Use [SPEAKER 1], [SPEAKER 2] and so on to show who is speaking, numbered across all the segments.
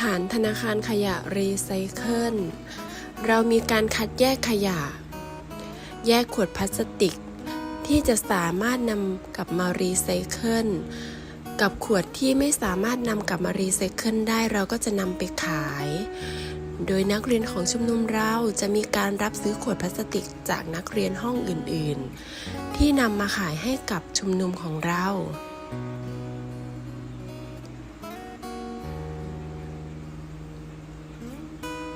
[SPEAKER 1] ฐานธนาคารขยะรีไซเคิล เรามีการคัดแยกขยะ แยกขวดพลาสติก ที่จะสามารถนำกลับมารีไซเคิล กับขวดที่ไม่สามารถนำกลับมารีไซเคิลได้เราก็จะนำไปขาย โดยนักเรียนของชุมนุมเราจะมีการรับซื้อขวดพลาสติกจากนักเรียนห้องอื่นๆ ที่นำมาขายให้กับชุมนุมของเรา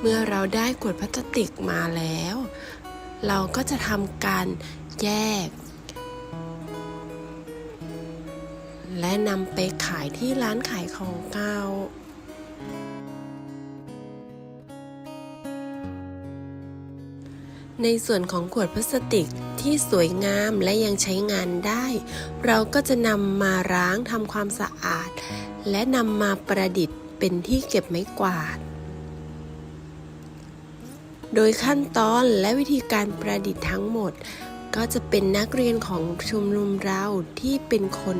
[SPEAKER 1] เมื่อเราได้ขวดพลาสติกมาแล้ว เราก็จะทำการแยก และนำไปขายที่ร้านขายของเก่าในส่วนของขวดพลาสติกที่สวยงามและยังใช้งานได้ เราก็จะนำมาล้างทำความสะอาด และนำมาประดิษฐ์เป็นที่เก็บไม้กวาด โดยขั้นตอนและวิธีการประดิษฐ์ทั้งหมด ก็จะเป็นนักเรียนของชุมนุมเราที่เป็นคน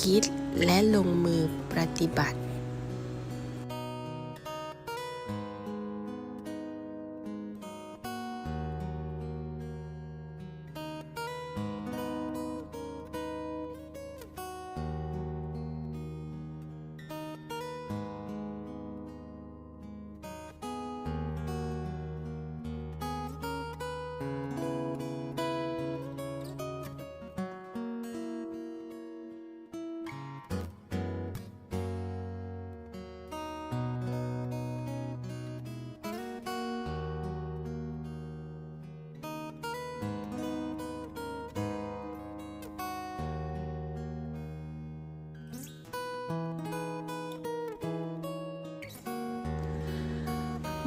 [SPEAKER 1] คิดและลงมือปฏิบัติ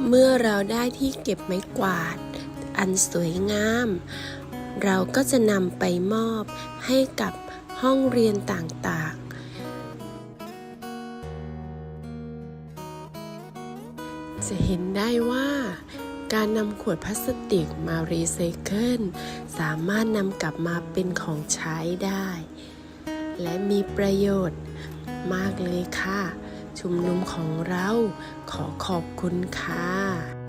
[SPEAKER 1] เมื่อเราได้ที่เก็บไม้กวาด อันสวยงาม เราก็จะนำไปมอบให้กับห้องเรียนต่างๆ จะเห็นได้ว่าการนำขวดพลาสติกมารีไซเคิลสามารถนำกลับมาเป็นของใช้ได้ และมีประโยชน์มากเลยค่ะ ชุมนุมของเรา ขอขอบคุณค่ะ